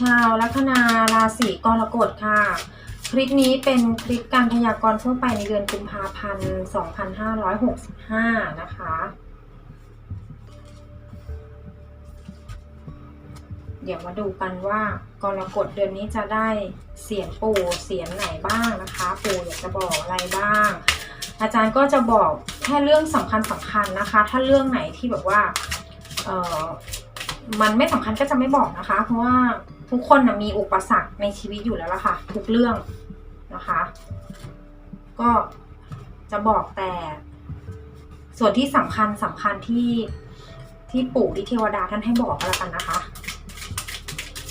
ชาวลัคนาราศีกรกฎค่ะ คลิปนี้เป็นคลิปการพยากรณ์ทั่วไปในเดือนกุมภาพันธ์ 2565 นะคะ เดี๋ยวมาดูกันว่ากรกฎเดือนนี้จะได้เสียงปู่เสียงไหนบ้างนะคะ ปู่อยากจะบอกอะไรบ้าง อาจารย์ก็จะบอกแค่เรื่องสำคัญสำคัญนะคะ ถ้าเรื่องไหนที่แบบว่า เออมันไม่สำคัญก็จะไม่บอกนะคะ เพราะว่า ทุกคนนะมีอุปสรรคในชีวิตอยู่แล้วล่ะค่ะ ทุกเรื่องนะคะ ก็จะบอกแต่ ส่วนที่สำคัญสำคัญที่ที่ปู่ที่เทวดาท่านให้บอกก็แล้วกันนะคะ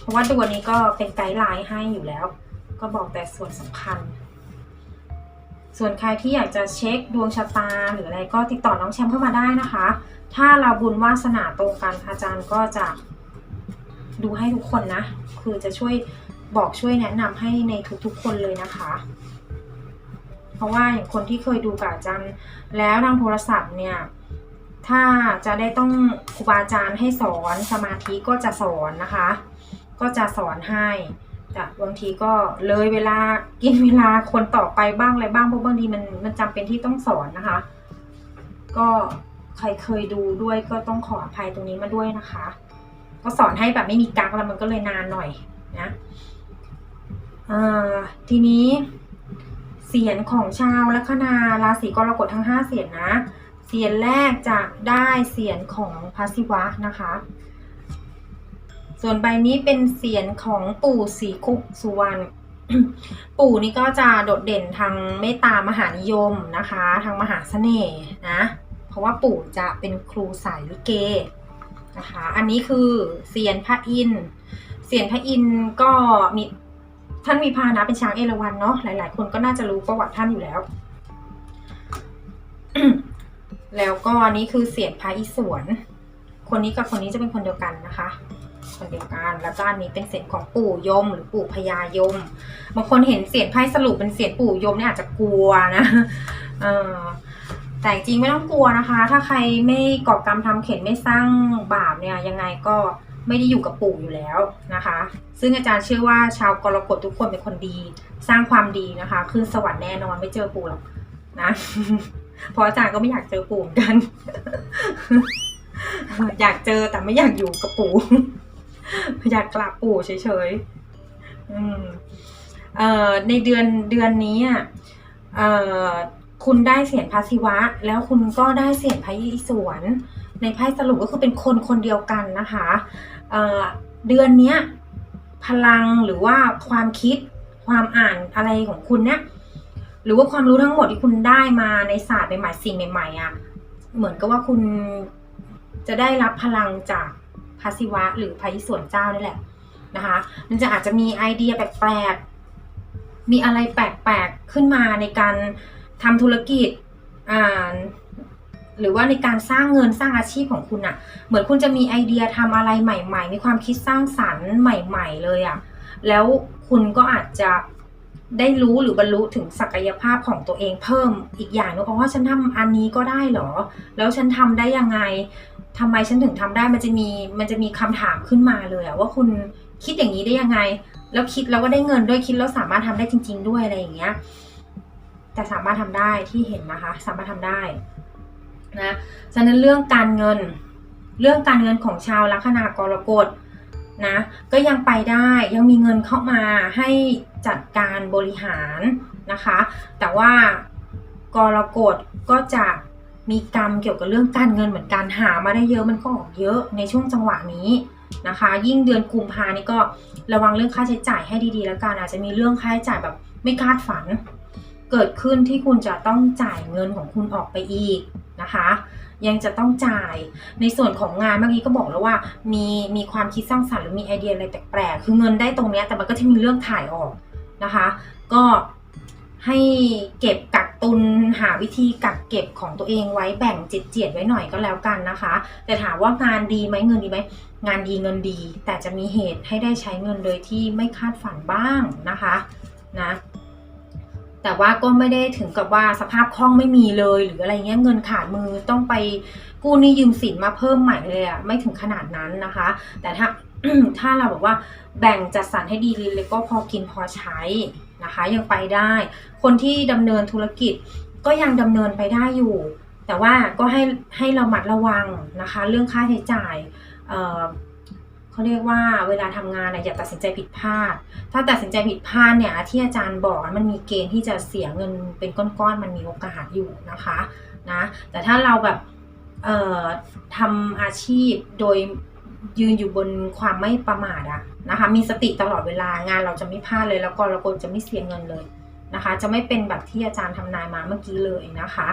เพราะว่าตัวนี้ก็เป็นไกด์ไลน์ให้อยู่แล้ว ก็บอกแต่ส่วนสำคัญ ส่วนใครที่อยากจะเช็คดวงชะตาหรืออะไรก็ติดต่อน้องแชมป์เข้ามาได้นะคะ ถ้าเราบุญวาสนาตรงกันอาจารย์ก็จะ ดูให้ทุกคนนะ คือจะช่วยบอกช่วยแนะนำให้ในทุกๆคนเลยนะคะ เพราะว่าอย่างคนที่เคยดูกับอาจารย์แล้วทางโทรศัพท์เนี่ยถ้าจะได้ต้องครูบาอาจารย์ให้สอนสมาธิก็จะสอนนะคะ ก็จะสอนให้แต่บางทีก็เลยเวลากินเวลาคนต่อไปบ้างอะไรบ้างเพราะบางทีมันมันจำเป็นที่ต้องสอนนะคะ ก็ใครเคยดูด้วยก็ต้องขออภัยตรงนี้มาด้วยนะคะ ก็สอนให้แบบไม่มีกักแล้วมันก็เลยนานหน่อยนะทีนี้เสียงของชาวลัคนาราศีกรกฎทั้งห้าเสียงนะ เสียงแรกจะได้เสียงของพระศิวะนะคะ ส่วนใบนี้เป็นเสียงของปู่ศรีคุกสุวรรณปู่นี่ก็จะโดดเด่นทางเมตตามหานิยมนะคะ ทางมหาเสน่ห์นะ เพราะว่าปู่จะเป็นครูสายลิเก นะคะ อันนี้คือเสียนพระอินเสียนพระอินก็มีท่านมีพานะเป็นช้างเอราวัณเนาะหลาย ๆ คนก็น่าจะรู้ประวัติท่านอยู่แล้ว แล้วก็อันนี้คือเสียนพระอิศวรคนนี้กับคนนี้จะเป็นคนเดียวกันนะคะคนเดียวกันแล้วก็อันนี้เป็นเสียงของปู่ยม หรือปู่พญายม บางคนเห็นเสียงไพ่สรุปเป็นเสียงปู่ยมเนี่ยอาจจะกลัวนะ เออ แต่จริงไม่ต้องกลัวนะคะ ถ้าใครไม่ก่อกรรมทำเข็นไม่สร้างบาปเนี่ยยังไงก็ไม่ได้อยู่กับปู่อยู่แล้วนะคะ ซึ่งอาจารย์เชื่อว่าชาวกรกฎทุกคนเป็นคนดี สร้างความดีนะคะขึ้นสวรรค์แน่นอนไม่เจอปู่หรอกนะเพราะอาจารย์ก็ไม่อยากเจอปู่เหมือนกัน อยากเจอแต่ไม่อยากอยู่กับปู่อยากกราบปู่เฉยๆในเดือนเดือนนี้อะ คุณได้เสียงพระศิวะ แล้วคุณก็ได้เสียงพระอิศวรในไพ่สรุปก็คือเป็นคนคนเดียวกันนะคะเเดือนเนี้ยพลังหรือว่าความคิดความอ่านอะไรของคุณเนี่ยหรือว่าความรู้ทั้งหมดที่คุณได้มาในศาสตร์ใหม่ๆสิ่งใหม่ๆอะเหมือนกับว่าคุณจะได้รับพลังจากพระศิวะ หรือพระอิศวรเจ้านี่แหละนะคะ มันจะอาจจะมีไอเดียแปลกๆมีอะไรแปลกๆขึ้นมาในการ ทำธุรกิจอ่าหรือว่าในการสร้างเงินสร้างอาชีพของคุณอะเหมือนคุณจะมีไอเดียทำอะไรใหม่ ๆ มีความคิดสร้างสรรค์ใหม่ ๆ เลยอะแล้วคุณก็อาจจะได้รู้หรือบรรลุถึงศักยภาพของตัวเองเพิ่มอีกอย่างนึงอ๋อฉันทำอันนี้ก็ได้เหรอ แล้วฉันทำได้ยังไงทำไมฉันถึงทำได้มันจะมีมันจะมีคำถามขึ้นมาเลยอะว่าคุณคิดอย่างนี้ได้ยังไง แล้วคิดแล้วก็ได้เงินด้วยคิดแล้วสามารถทำได้จริง ๆ ด้วยอะไรอย่างเงี้ย แต่สามารถทำได้ที่เห็นนะคะ สามารถทำได้นะฉะนั้นเรื่องการเงิน เรื่องการเงินของชาวลัคนากรกฎนะก็ยังไปได้ยังมีเงินเข้ามาให้จัดการบริหารนะคะ แต่ว่ากรกฎก็จะมีกรรมเกี่ยวกับเรื่องการเงินเหมือนกันหามาได้เยอะมันก็ออกเยอะในช่วงจังหวะนี้นะคะ ยิ่งเดือนกุมภานี่ก็ระวังเรื่องค่าใช้จ่ายให้ดีๆ แล้วกันอาจจะมีเรื่องค่าใช้จ่ายแบบไม่คาดฝัน เกิดขึ้นที่คุณจะต้องจ่ายเงินของคุณออกไปอีกนะคะ ยังจะต้องจ่ายในส่วนของงานเมื่อกี้ก็บอกแล้วว่า มีมีความคิดสร้างสรรค์หรือมีไอเดียอะไรแปลกๆคือเงินได้ตรงเนี้ยแต่มันก็จะมีเรื่องถ่ายออกนะคะ ก็ให้เก็บกักตุนหาวิธีกักเก็บของตัวเองไว้แบ่งจิตเจียดไว้หน่อยก็แล้วกันนะคะ แต่ถามว่างานดีไหมเงินดีไหมงานดีเงินดี แต่จะมีเหตุให้ได้ใช้เงินโดยที่ไม่คาดฝันบ้างนะคะนะ แต่ว่าก็ไม่ได้ถึงกับว่าสภาพคล่องไม่มีเลย หรืออะไรเงี้ยเงินขาดมือต้องไปกู้หนี้ยืมสินมาเพิ่มใหม่เลยอะไม่ถึงขนาดนั้นนะคะ แต่ถ้าถ้าเราบอกว่าแบ่งจัดสรรให้ดีเลยก็พอกินพอใช้นะคะ ยังไปได้ คนที่ดำเนินธุรกิจก็ยังดำเนินไปได้อยู่ แต่ว่าก็ให้ให้เรามัดระวังนะคะ เรื่องค่าใช้จ่าย เขาเรียกว่าเวลาทำงานน่ะอย่าตัดสินใจผิดพลาด ถ้าตัดสินใจผิดพลาดเนี่ยที่อาจารย์บอกมันมีเกณฑ์ที่จะเสียเงินเป็นก้อนๆมันมีโอกาสอยู่นะคะนะแต่ถ้าเราแบบเอ่อทำอาชีพโดยยืนอยู่บนความไม่ประมาทอะนะคะมีสติตลอดเวลางานเราจะไม่พลาดเลยแล้วก็เราก็จะไม่เสียเงินเลย นะคะ จะไม่เป็นแบบที่อาจารย์ทำนายมาเมื่อกี้เลยนะคะ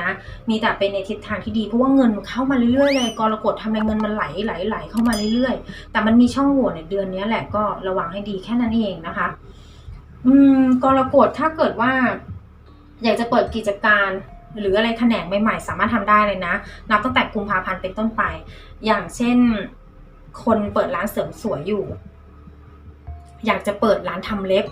นะมีแต่เป็นในทิศทางที่ดีเพราะว่าเงินเข้ามาเรื่อยๆเลยกรกฎทำอะไรเงินมันไหลไหลไหลเข้ามาเรื่อยๆ แต่มันมีช่องโหว่ในเดือนนี้แหละก็ระวังให้ดีแค่นั้นเองนะคะ อืมกรกฎถ้าเกิดว่า อยากจะเปิดกิจการหรืออะไรแขนงใหม่ๆ สามารถทำได้เลยนะ นับตั้งแต่กุมภาพันธ์เป็นต้นไป อย่างเช่น คนเปิดร้านเสริมสวยอยู่ อยากจะเปิดร้านทำเล็บ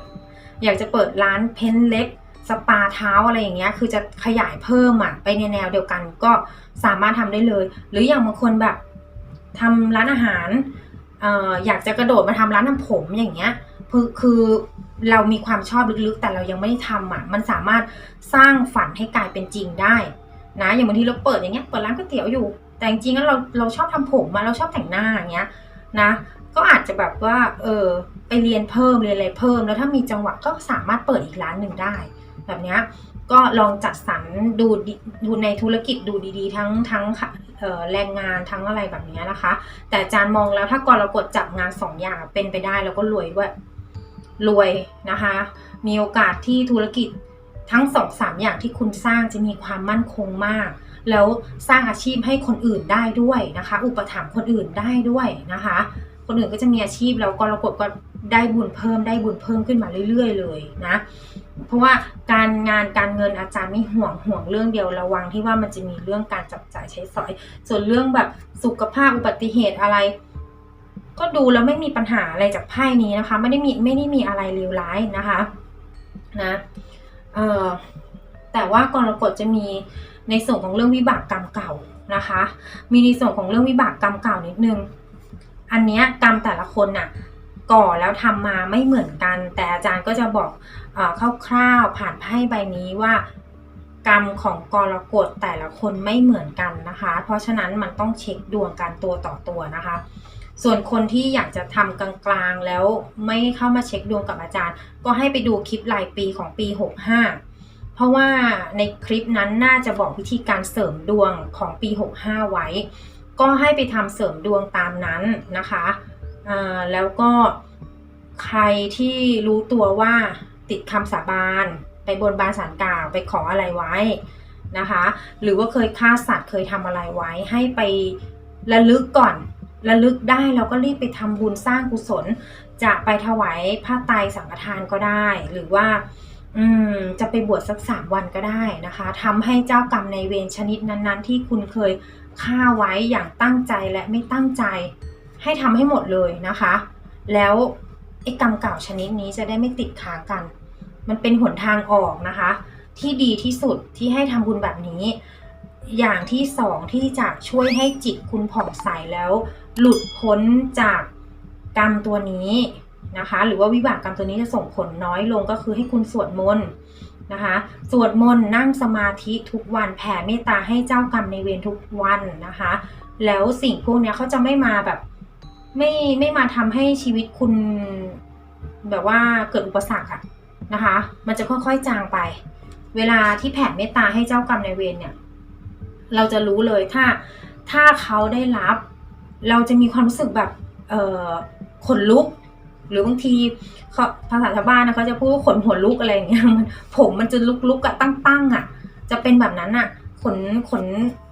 อยากจะเปิดร้านเพ้นเล็บสปาเท้าอะไรอย่างเงี้ย คือจะขยายเพิ่มอะ ไปในแนวเดียวกันก็สามารถทำได้เลย หรืออย่างบางคนแบบทำร้านอาหารออยากจะกระโดดมาทำร้านทำผมอย่างเงี้ย คือคือเรามีความชอบลึกๆ แต่เรายังไม่ได้ทำอะ มันสามารถสร้างฝันให้กลายเป็นจริงได้นะ อย่างบางทีเราเปิดอย่างเงี้ย เปิดร้านก๋วยเตี๋ยวอยู่ แต่จริงๆแล้วเราเราชอบทำผมมาเราชอบแต่งหน้าอย่างเงี้ยนะ ก็อาจจะแบบว่า เออ ไปเรียนเพิ่มเรียนอะไรเพิ่ม แล้วถ้ามีจังหวะก็สามารถเปิดอีกร้านหนึ่งได้ แบบนี้ก็ลองจัดสรรดูดูในธุรกิจดูดีๆ ทั้งทั้งแรงงานทั้งอะไรแบบนี้นะคะ แต่อาจารย์มองแล้วถ้ากรกฎจับงานสองอย่างเป็นไปได้แล้วก็รวยด้วยรวยนะคะ มีโอกาสที่ธุรกิจทั้งสองสามอย่างที่คุณสร้างจะมีความมั่นคงมาก แล้วสร้างอาชีพให้คนอื่นได้ด้วยนะคะ อุปถัมภ์คนอื่นได้ด้วยนะคะ คนอื่นก็จะมีอาชีพแล้วกรกฎก็ ได้บุญเพิ่มได้บุญเพิ่มขึ้นมาเรื่อย ๆ เลยนะ เพราะว่าการงานการเงินอาจารย์ไม่ห่วงห่วงเรื่องเดียวระวังที่ว่ามันจะมีเรื่องการจับจ่ายใช้สอย ส่วนเรื่องแบบสุขภาพอุบัติเหตุอะไร ก็ดูแล้วไม่มีปัญหาอะไรจากไพ่นี้นะคะ ไม่ได้มีไม่ได้มีอะไรเลวร้ายนะคะนะเออแต่ว่ากรกฎจะมีในส่วนของเรื่องวิบากกรรมเก่านะคะ มีในส่วนของเรื่องวิบากกรรมเก่านิดนึง อันเนี้ยกรรมแต่ละคนน่ะ ก่อแล้วทำมาไม่เหมือนกัน แต่อาจารย์ก็จะบอกอคร่าวๆผ่านไพ่ใบนี้ว่ากรรมของกรกฎแต่ละคนไม่เหมือนกันนะคะ เพราะฉะนั้นมันต้องเช็คดวงการตัวต่อตัวนะคะ ส่วนคนที่อยากจะทำกลางๆแล้วไม่เข้ามาเช็คดวงกับอาจารย์ ก็ให้ไปดูคลิปรายปีของปี 65 เพราะว่าในคลิปนั้นน่าจะบอกวิธีการเสริมดวงของปี 65 ไว้ ก็ให้ไปทำเสริมดวงตามนั้นนะคะ แล้วก็ใครที่รู้ตัวว่าติดคำสาบานไปบนบานสารกล่าวไปขออะไรไว้นะคะ หรือว่าเคยฆ่าสัตว์เคยทำอะไรไว้ ให้ไประลึกก่อน ระลึกได้เราก็รีบไปทำบุญสร้างกุศล จะไปถวายผ้าไตรสังฆทานก็ได้ หรือว่าจะไปบวชสักสามวันก็ได้นะคะทำให้เจ้ากรรมในเวรชนิดนั้น ๆ ที่คุณเคยฆ่าไว้อย่างตั้งใจและไม่ตั้งใจ ให้ทำให้หมดเลยนะคะ แล้วไอ้กรรมเก่าชนิดนี้จะได้ไม่ติดค้างกัน มันเป็นหนทางออกนะคะ ที่ดีที่สุดที่ให้ทำบุญแบบนี้ อย่างที่สองที่จะช่วยให้จิตคุณผ่องใสแล้ว หลุดพ้นจากกรรมตัวนี้นะคะ หรือว่าวิบากกรรมตัวนี้จะส่งผลน้อยลงก็คือให้คุณสวดมนต์นะคะสวดมนต์นั่งสมาธิทุกวันแผ่เมตตาให้เจ้ากรรมในเวรทุกวันนะคะ แล้วสิ่งพวกนี้เขาจะไม่มาแบบ ไม่ไม่มาทำให้ชีวิตคุณแบบว่าเกิดอุปสรรคอะนะคะ มันจะค่อยๆจางไป เวลาที่แผ่เมตตาให้เจ้ากรรมนายเวรเนี่ย เราจะรู้เลยถ้าถ้าเขาได้รับ เราจะมีความรู้สึกแบบเอ่อขนลุก หรือบางทีเขาภาษาชาวบ้านนะเขาจะพูดว่าขนหัวลุกอะไรอย่างเงี้ยมันผมมันจะลุกลุกๆอะตั้งๆอะจะเป็นแบบนั้นอะขนขน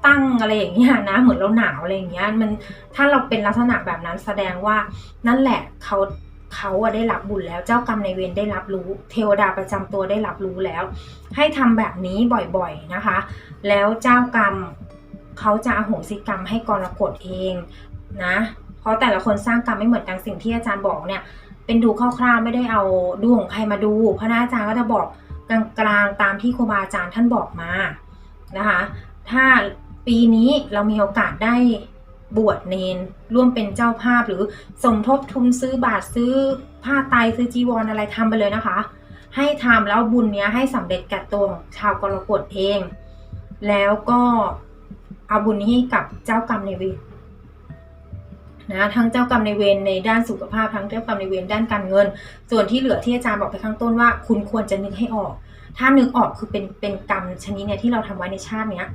ตั้งอะไรอย่างเงี้ยนะเหมือนเราหนาวอะไรอย่างเงี้ยมันถ้าเราเป็นลักษณะแบบนั้นแสดงว่านั่นแหละเขาเขาอะได้รับบุญแล้วเจ้ากรรมในเวรได้รับรู้ เทวดาประจำตัวได้รับรู้แล้ว ให้ทำแบบนี้บ่อยๆนะคะ แล้วเจ้ากรรมเขาจะอโหสิกรรมให้กรกฎเองนะ เพราะแต่ละคนสร้างกรรมไม่เหมือนกันสิ่งที่อาจารย์บอกเนี่ย เป็นดูคร่าวๆไม่ได้เอาดวงของใครมาดูเพราะน้าอาจารย์ก็จะบอกกลางๆตามที่ครูบาอาจารย์ท่านบอกมานะคะ ถ้า ปีนี้เรามีโอกาสได้บวชเนนร่วมเป็นเจ้าภาพหรือสมทบทุนซื้อบาทซื้อผ้าไตรซื้อจีวรออะไรทำไปเลยนะคะ ให้ทำแล้วบุญเนี้ยให้สำเร็จแก่ตัวของชาวกรกฎเอง แล้วก็เอาบุญนี้ให้กับเจ้ากรรมในเวรนะทั้งเจ้ากรรมในเวรในด้านสุขภาพทั้งเจ้ากรรมในเวรด้านการเงิน ส่วนที่เหลือที่อาจารย์บอกไปข้างต้นว่า คุณควรจะนึกให้ออก ถ้านึกออกคือเป็นเป็นกรรมชนิดเนี่ยที่เราทำไว้ในชาติเนี้ย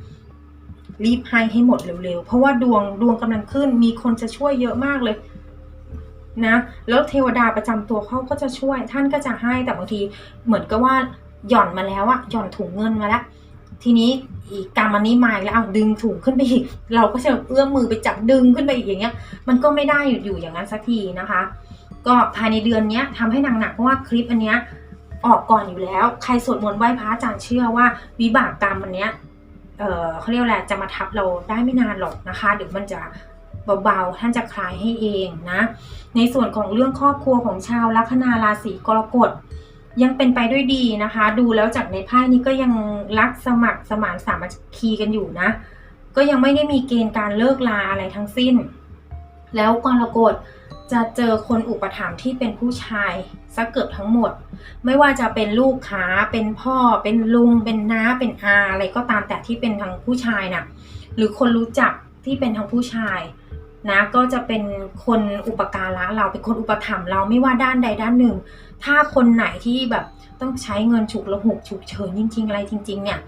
รีบให้ให้หมดเร็วๆ เพราะว่าดวงดวงกำลังขึ้น มีคนจะช่วยเยอะมากเลยนะ แล้วเทวดาประจำตัวเขาก็จะช่วย ท่านก็จะให้แต่บางทีเหมือนกับว่าหย่อนมาแล้วอะหย่อนถุงเงินมาแล้วทีนี้อีกกรรมอันนี้มาแล้วเอาดึงถุงขึ้นไปอีก เราก็จะเอื้อมมือไปจับดึงขึ้นไปอีกอย่างเงี้ย มันก็ไม่ได้อยู่อยู่อย่างนั้นสักทีนะคะ ก็ภายในเดือนเนี้ยทำให้หนักๆเพราะว่าคลิปอันเนี้ยออกก่อนอยู่แล้ว ใครสวดมนต์ไหว้พระอาจารย์เชื่อว่าวิบากกรรมอันเนี้ย เขาเรียกอะไรจะมาทับเราได้ไม่นานหรอกนะคะเดี๋ยวมันจะเบาๆ ท่านจะคลายให้เองนะ ในส่วนของเรื่องครอบครัวของชาวลัคนาราศีกรกฎยังเป็นไปด้วยดีนะคะ ดูแล้วจากในไพ่นี้ก็ยังรักสมัครสมานสามัคคีกันอยู่นะ ก็ยังไม่ได้มีเกณฑ์การเลิกลาอะไรทั้งสิ้น แล้วกรกฎ จะเจอคนอุปถัมภ์ที่เป็นผู้ชายสักเกือบทั้งหมด ไม่ว่าจะเป็นลูกค้าเป็นพ่อ เป็นลุง เป็นน้า เป็นอาอะไรก็ตามแต่ที่เป็นทางผู้ชายนะ่ะ หรือคนรู้จักที่เป็นทางผู้ชายนะก็จะเป็นคนอุปการะเราเป็นคนอุปถัมภ์เราไม่ว่าด้านใดด้านหนึ่ง ถ้าคนไหนที่แบบต้องใช้เงินฉุกละหุกฉุกเฉินจริง ๆ อะไรจริง ๆ เนี่ย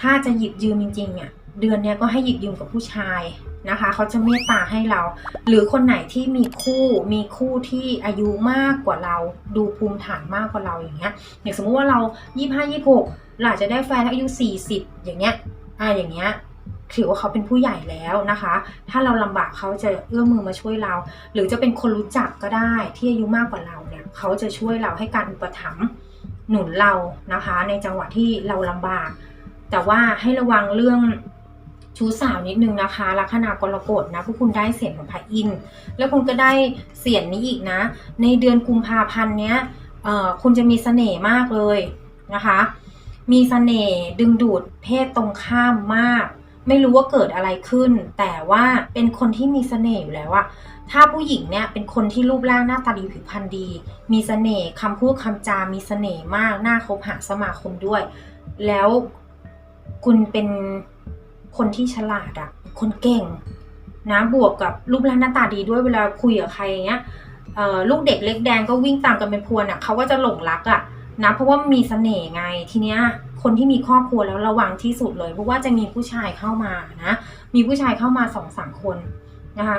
ถ้าจะหยิบยืมจริงๆเนี่ยเดือนเนี้ยก็ให้หยิบยืมกับผู้ชาย นะคะเขาจะเมตตาให้เรา หรือคนไหนที่มีคู่มีคู่ที่อายุมากกว่าเราดูภูมิฐานมากกว่าเราอย่างเงี้ยอย่างสมมุติว่าเรายี่ห้ายี่หกเราอาจจะได้แฟนอายุสี่สิบอย่างเงี้ยอ่าอย่างเงี้ยถือว่าเขาเป็นผู้ใหญ่แล้วนะคะ ถ้าเราลำบากเขาจะเอื้อมมือมาช่วยเรา หรือจะเป็นคนรู้จักก็ได้ที่อายุมากกว่าเราเนี่ยเขาจะช่วยเราให้การอุปถัมภ์หนุนเรานะคะ ในจังหวะที่เราลำบาก แต่ว่าให้ระวังเรื่อง ชู้สาวนิดนึงนะคะลัคนากรกฎนะพวกคุณได้เสียงของพระอินทร์แล้วคุณก็ได้เสียงนี้อีกนะ ในเดือนกุมภาพันธ์เนี้ยคุณจะมีเสน่ห์มากเลยนะคะ มีเสน่ห์ดึงดูดเพศตรงข้ามมาก ไม่รู้ว่าเกิดอะไรขึ้น แต่ว่าเป็นคนที่มีเสน่ห์อยู่แล้วอะถ้าผู้หญิงเนี่ยเป็นคนที่รูปร่างหน้าตาดีผิวพรรณดี มีเสน่ห์คำพูดคำจา มีเสน่ห์มาก น่าคบหาสมาคมด้วย แล้วคุณเป็น คนที่ฉลาดอะคนเก่งนะบวกกับรูปร่างหน้าตาดีด้วยเวลาคุยกับใครอย่างเงี้ยลูกเด็กเล็กแดงก็วิ่งตามกันเป็นพวนอะเขาก็จะหลงรักอะนะเพราะว่ามีเสน่ห์ไงทีเนี้ยคนที่มีครอบครัวแล้วระวังที่สุดเลย เพราะว่าจะมีผู้ชายเข้ามานะ มีผู้ชายเข้ามาสองสามคนนะคะ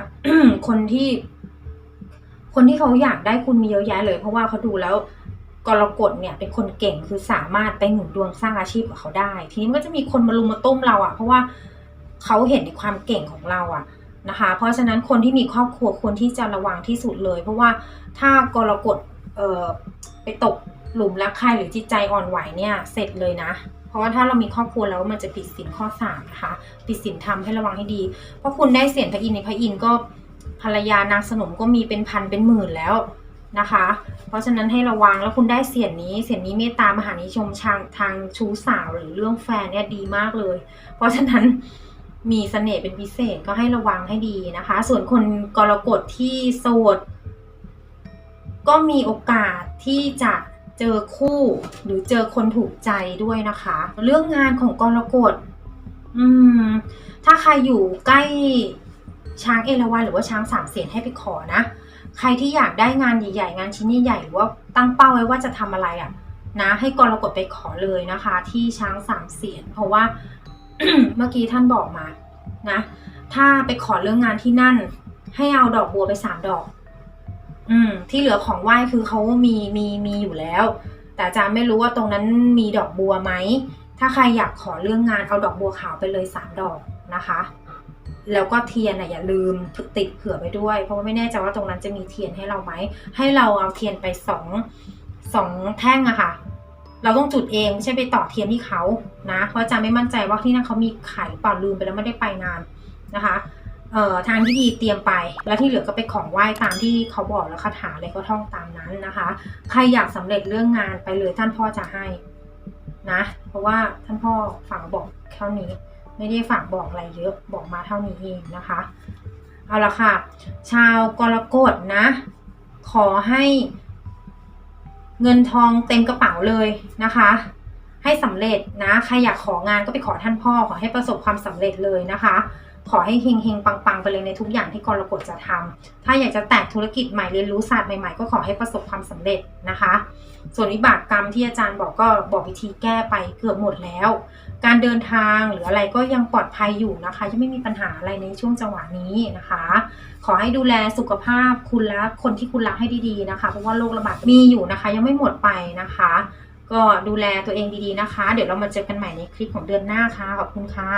คนที่ คนที่เขาอยากได้คุณมีเยอะแยะเลย เพราะว่าเขาดูแล้ว กรกฎเนี่ยเป็นคนเก่งคือสามารถไปหนุนดวงสร้างอาชีพกับเขาได้ ทีนี้มันก็จะมีคนมาลุมมาต้มเราอะ่ะ เพราะว่าเขาเห็นในความเก่งของเราอะ่ะนะคะ เพราะฉะนั้นคนที่มีครอบครัวควรที่จะระวังที่สุดเลย เพราะว่าถ้ากรกฎเอ่อไปตกหลุมรักใครหรือจิตใจอ่อนไหวเนี่ยเสร็จเลยนะ เพราะว่าถ้าเรามีครอบครัวแล้วมันจะผิดศีลข้อสามนะคะผิดศีลธรรมให้ระวังให้ดี เพราะคุณได้เสียงพระอินทร์ในพระอินทร์ก็ภรรยานางสนมก็มีเป็นพันเป็นหมื่นแล้ว นะคะ เพราะฉะนั้นให้ระวังแล้วคุณได้เสียงนี้เสียงนี้เมตตามหานิยมทางทางชู้สาวหรือเรื่องแฟนเนี่ยดีมากเลย เพราะฉะนั้นมีเสน่ห์เป็นพิเศษก็ให้ระวังให้ดีนะคะ ส่วนคนกรกฎที่โสด ก็มีโอกาสที่จะเจอคู่หรือเจอคนถูกใจด้วยนะคะ เรื่องงานของกรกฎอืม ถ้าใครอยู่ใกล้ช้างเอราวัณหรือว่าช้างสามเสียนให้ไปขอนะ ใครที่อยากได้งานใหญ่ๆ งานชิ้นใหญ่ๆหรือว่าตั้งเป้าไว้ว่าจะทำอะไรอะ่ะนะให้กรกฎไปขอเลยนะคะ ที่ช้างสามเสียนเพราะว่าเมื่อกี้ท่านบอกมานะ ถ้าไปขอเรื่องงานที่นั่น ให้เอาดอกบัวไปสามดอก อืม ที่เหลือของไหว้คือเขามีมีมีอยู่แล้ว แต่อาจารย์ไม่รู้ว่าตรงนั้นมีดอกบัวไหมถ้าใครอยากขอเรื่องงานเอาดอกบัวขาวไปเลยสามดอกนะคะ แล้วก็เทียนนะอย่าลืมติดเผื่อไปด้วย เพราะว่าไม่แน่ใจว่าตรงนั้นจะมีเทียนให้เราไหม ให้เราเอาเทียนไปสองสองแท่งอะค่ะ เราต้องจุดเองไม่ใช่ไปต่อเทียนที่เขานะ เพราะอาจารย์ไม่มั่นใจว่าที่นั่นเขามีขายหรือเปล่าลืมไปแล้วไม่ได้ไปนานนะคะเอ่อทางที่ดีเตรียมไป แล้วที่เหลือก็ไปของไหว้ตามที่เขาบอกแล้วคาถาอะไรก็ท่องตามนั้นนะคะ ใครอยากสำเร็จเรื่องงานไปเลยท่านพ่อจะให้นะ เพราะว่าท่านพ่อฝากบอกเท่นี้ ไม่ได้ฝากบอกอะไรเยอะบอกมาเท่านี้เองนะคะ เอาละค่ะ ชาวกรกฎนะ ขอให้เงินทองเต็มกระเป๋าเลยนะคะ ให้สำเร็จนะ ใครอยากของานก็ไปขอท่านพ่อขอให้ประสบความสำเร็จเลยนะคะ ขอให้เฮงเฮงๆปังๆไปเลยในทุกอย่างที่กรกฎจะทำถ้าอยากจะแตกธุรกิจใหม่เรียนรู้ศาสตร์ใหม่ๆ ก็ขอให้ประสบความสำเร็จนะคะ ส่วนวิบากกรรมที่อาจารย์บอกก็บอกวิธีแก้ไปเกือบหมดแล้ว การเดินทางหรืออะไรก็ยังปลอดภัยอยู่นะคะ ยังไม่มีปัญหาอะไรในช่วงจังหวะนี้นะคะ ขอให้ดูแลสุขภาพคุณและคนที่คุณรักให้ดีๆนะคะ เพราะว่าโรคระบาดมีอยู่นะคะ ยังไม่หมดไปนะคะ ก็ดูแลตัวเองดีๆนะคะ เดี๋ยวเรามาเจอกันใหม่ในคลิปของเดือนหน้าค่ะขอบคุณค่ะ